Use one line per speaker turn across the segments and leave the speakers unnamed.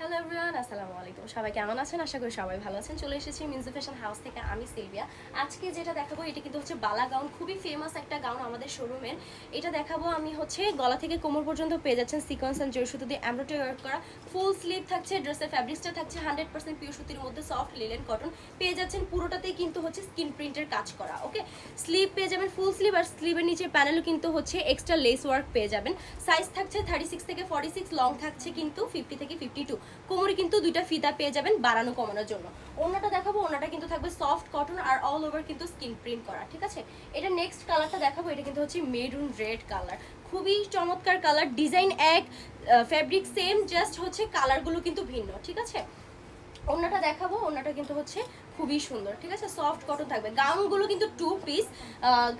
Hello everyone আসসালামু আলাইকুম। সবাই কেমন আছেন? আশা করি সবাই ভালো আছেন। চলে এসেছি মিউজিক ফ্যাশন হাউস থেকে আমি সিলভিয়া। আজকে যেটা দেখাবো, এটা কিন্তু হচ্ছে বালা গাউন খুবই ফেমাস একটা গাউন আমাদের শোরুমের এটা দেখাবো আমি হচ্ছে গলা থেকে কোমর পর্যন্ত পেয়ে যাচ্ছেন সিকোয়েন্স অ্যান্ড জয় সুতো দিয়ে এমব্রয়ডারি ওয়ার্ক করা। ফুল স্লিভ থাকছে ড্রেসের ফ্যাব্রিক্সটা থাকছে হান্ড্রেড পার্সেন্ট পিওর সুতির মধ্যে সফট লিলেন কটন পেয়ে যাচ্ছেন পুরোটাতেই কিন্তু হচ্ছে স্কিন প্রিন্টের কাজ করা ওকে স্লিভ পেয়ে যাবেন ফুল স্লিভ আর স্লিভের নিচে প্যানেলও কিন্তু হচ্ছে এক্সট্রা লেস ওয়ার্ক পেয়ে যাবেন। সাইজ থাকছে থার্টি সিক্স থেকে ফর্টি সিক্স লং থাকছে কিন্তু ফিফটি থেকে ফিফটি টু কোমরে কিন্তু দুইটা ফিতা পেয়ে যাবেন বাড়ানো কমানোর জন্য। অন্যটা দেখাবো অন্যটা কিন্তু থাকবে সফট কটন আর অল ওভার কিন্তু স্কিন প্রিন্ট করা, ঠিক আছে? এটা নেক্সট কালারটা দেখাবো, এটা কিন্তু হচ্ছে মেরুন রেড কালার খুবই চমৎকার কালার ডিজাইন এক ফ্যাব্রিক সেম জাস্ট হচ্ছে কালারগুলো কিন্তু ভিন্ন, ঠিক আছে? অন্যটা দেখাবো অন্যটা কিন্তু হচ্ছে খুবই সুন্দর, ঠিক আছে? সফট কটন থাকবে। গাউনগুলো কিন্তু টু পিস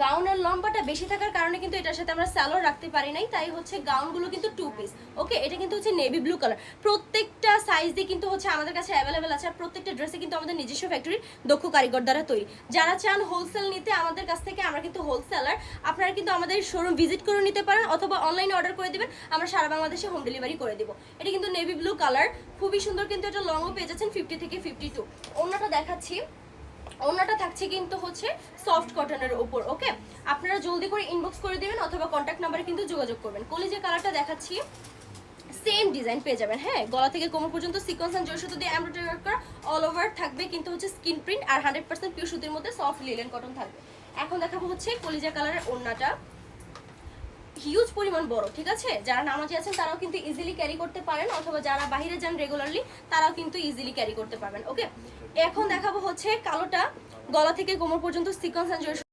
গাউনের লম্বাটা বেশি থাকার কারণে কিন্তু এটার সাথে আমরা স্যালোর রাখতে পারি নাই, তাই হচ্ছে গাউনগুলো কিন্তু টু পিস ওকে এটা কিন্তু হচ্ছে নেভি ব্লু কালার প্রত্যেকটা সাইজ কিন্তু হচ্ছে আমাদের কাছে অ্যাভেলেবেল আছে, আর প্রত্যেকটা ড্রেসে কিন্তু আমাদের নিজস্ব ফ্যাক্টরির দক্ষ কারিগর দ্বারা তৈরি। যারা চান হোলসেল নিতে, আমাদের কাছ থেকে আমরা কিন্তু হোলসেলার আপনারা কিন্তু আমাদের শোরুম ভিজিট করে নিতে পারেন, অথবা অনলাইনে অর্ডার করে দেবেন, আমরা সারা বাংলাদেশে হোম ডেলিভারি করে দিব। এটা কিন্তু নেভি ব্লু কালার খুবই সুন্দর কিন্তু এটা লংও পেয়ে যাচ্ছেন ফিফটি থেকে ফিফটি টু অন্যটা দেখাচ্ছি ওনাটা থাকছে কিন্তু হচ্ছে সফট কটনের উপর ওকে আপনারা জলদি করে ইনবক্স করে দেবেন অথবা কন্ট্যাক্ট নাম্বারে কিন্তু যোগাযোগ করবেন। কলিজে কালারটা দেখাচ্ছি সেম ডিজাইন পেয়ে যাবেন হ্যাঁ? গলা থেকে কোমর পর্যন্ত সিকোয়েন্স অ্যান্ড জয় সুতো দিয়ে এমব্রয়ডারি ওয়ার্ক করা অল ওভার থাকবে কিন্তু হচ্ছে স্কিন প্রিন্ট আর হান্ড্রেড পার্সেন্ট পিওর সুতির মধ্যে সফট লিলেন কটন থাকবে। এখন দেখাবো হচ্ছে কলিজা কালারের ওড়নাটা। হিউজ পরিমাণ বড়, ঠিক আছে? যারা নামাজি আছেন তারাও কিন্তু ইজিলি ক্যারি করতে পারেন, অথবা যারা বাহিরে যান রেগুলারলি তারাও কিন্তু ইজিলি ক্যারি করতে পারবেন ওকে এখন দেখাবো হচ্ছে কালোটা গলা থেকে কোমর পর্যন্ত সিকোয়েন্স অ্যান্ড